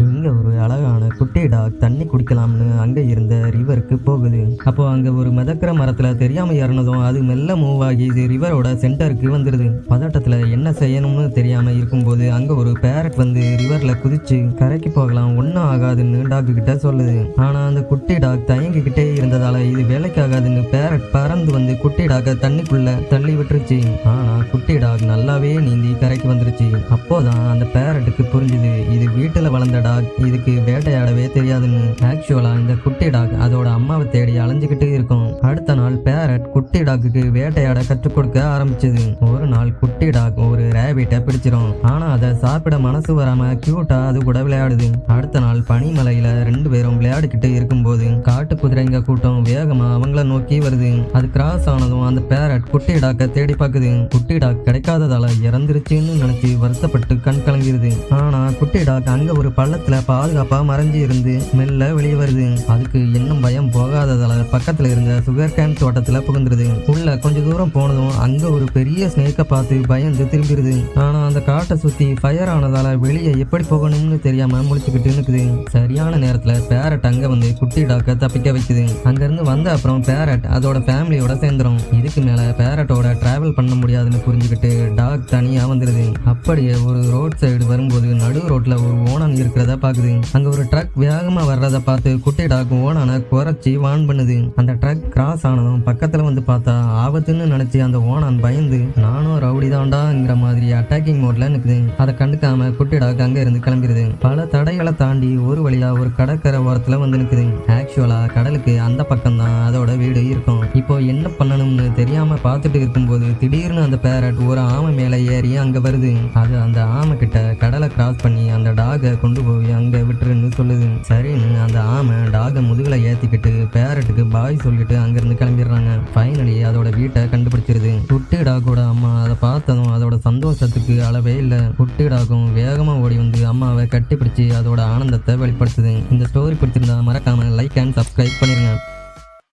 இங்கே ஒரு அழகான குட்டி டாக் தண்ணி குடிக்கலாம்னு அங்கே இருந்த ரிவருக்கு போகுது. அப்போ அங்கே ஒரு மிதக்கிற மரத்தில் தெரியாமல் இறந்ததும் அது மெல்ல மூவ் ஆகி இது ரிவரோட சென்டருக்கு வந்துடுது பதட்டத்தில் என்ன செய்யணும்னு தெரியாமல் இருக்கும்போது அங்கே ஒரு பேரட் வந்து ரிவரில் குதிச்சு கரைக்கு போகலாம் ஒன்றும் ஆகாதுன்னு டாக்கு கிட்ட சொல்லுது. ஆனால் அந்த குட்டி டாக் தயங்கிக்கிட்டே இருந்ததால் இது வேலைக்கு ஆகாதுன்னு பேரட் பறந்து வந்து குட்டி டாக்கை தண்ணிக்குள்ளே தள்ளி விட்டுருச்சு. ஆனால் குட்டி டாக் நல்லாவே நீந்தி கரைக்கு வந்துருச்சு. அப்போதான் அந்த பேரட்டுக்கு புரிஞ்சுது இது வீட்டில் வளர்ந்த டாக் இதுக்கு வேட்டையாடவே தெரியாதுன்னு. ஆக்சுவலா இந்த குட்டி டாக் அதோட அம்மாவை தேடி அலைஞ்சுக்கிட்டு இருக்கும். அடுத்த நாள் பேரட் குட்டி டாக்குக்கு வேட்டையாட கற்றுக் கொடுக்க ஆரம்பிச்சது. ஒரு நாள் குட்டி டாக் ஒரு ரேபிட்டை பிடிச்சிரும். ஆனா அதை சாப்பிட மனசு வராம கியூட்டா அது கூட விளையாடுது. அடுத்த நாள் பனிமலையில ரெண்டு பேரும் விளையாடிக்கிட்டு இருக்கும்போது காட்டு குதிரைங்க கூட்டம் வேகமா அவங்கள நோக்கி வருது. அது கிராஸ் ஆனதும் அந்த பேரட் குட்டி டாக்கை தேடி பார்க்குது குட்டி டாக் கிடைக்காததால இறந்துருச்சுன்னு நினைச்சு வருத்தப்பட்டு கண் கலங்கிருது. ஆனா குட்டி டாக் அங்க ஒரு பள்ளத்துல பாதுகாப்பா மறைஞ்சு இருந்து மெல்ல வெளியே வருது. அதுக்கு இன்னும் பயம் போகாததால பக்கத்துல இருந்த சுகர் கேன் தோட்டத்துல புகுந்துருது. உள்ள கொஞ்ச தூரம் போனதும் அங்க ஒரு பெரிய ஸ்னேக்கை பார்த்து பயந்து திரும்பிடுது ஆனா அந்த காட்டை சுத்தி ஃபயர் ஆனதால வெளியே எப்படி போகணும்னு தெரியாம முழிச்சுக்கிட்டு இருக்குது சரியான நேரத்துல பேரட் அங்க வந்து குட்டி டாக்க தப்பிக்க வைக்குது. அங்கேருந்து வந்த அப்புறம் பேரட் அதோட ஃபேமிலியோட சேர்ந்துரும். இதுக்கு மேல பேரட்டோட டிராவல் பண்ண முடியாதுன்னு புரிஞ்சுக்கிட்டு டாக் தனியா வந்துடுது அப்படியே ஒரு ரோட் சைடு வரும்போது நடு ரோட்ல ஒரு ஓனான் இருக்கிறத பாக்குது அங்க ஒரு ட்ரக் வேகமா வர்றத பார்த்து குட்டி டாக் ஓனானை குறைச்சி வான் பண்ணுது. அந்த ட்ரக் கிராஸ் ஆனதும் பக்கத்தில் வந்து பார்த்தா ஆபத்துன்னு நினச்சி அந்த ஓனான் பயந்து நானும் ரவுடி தாண்டாங்கிற மாதிரி அட்டாக்கிங் மோட்ல நிற்குது அதை கண்டுக்காம குட்டி அங்கே இருந்து கிளம்பிடுது பல தடைகளை தாண்டி ஒரு வழியா ஒரு கடற்கரை ஓரத்தில் வந்து நிற்குது ஆக்சுவலாக கடலுக்கு அந்த பக்கம் தான் அதோட வீடு இருக்கும். இப்போ என்ன பண்ணணும்னு தெரியாம பார்த்துட்டு இருக்கும்போது திடீர்னு அந்த பேரட் ஒரு ஆமை மேலே ஏறி அங்கே வருது. அது அந்த ஆமை கிட்ட கடலை கிராஸ் பண்ணி அந்த டாகை கொண்டு போய் அங்கே விட்டுருன்னு சொல்லுது. சரின்னு அந்த ஆமை டாகை முதுகில் ஏற்றிக்கிட்டு பேரட்டுக்கு பாய் சொல்லிட்டு அங்கிருந்து கிளம்பிடுறாங்க. ஃபைனலி அதோட வீட்டை கண்டுபிடிச்சிருது. குட்டி டாகோட அம்மா அதை பார்த்ததும் அதோட சந்தோஷத்துக்கு அளவே இல்லை. குட்டி டாகும் வேகமா ஓடி வந்து அம்மாவை கட்டிப்பிடிச்சு அதோட ஆனந்தத்தை வெளிப்படுத்துது. இந்த ஸ்டோரி பிடிச்சிருந்தா மறக்காம லைக் அண்ட் சப்ஸ்கிரைப் பண்ணிருங்க.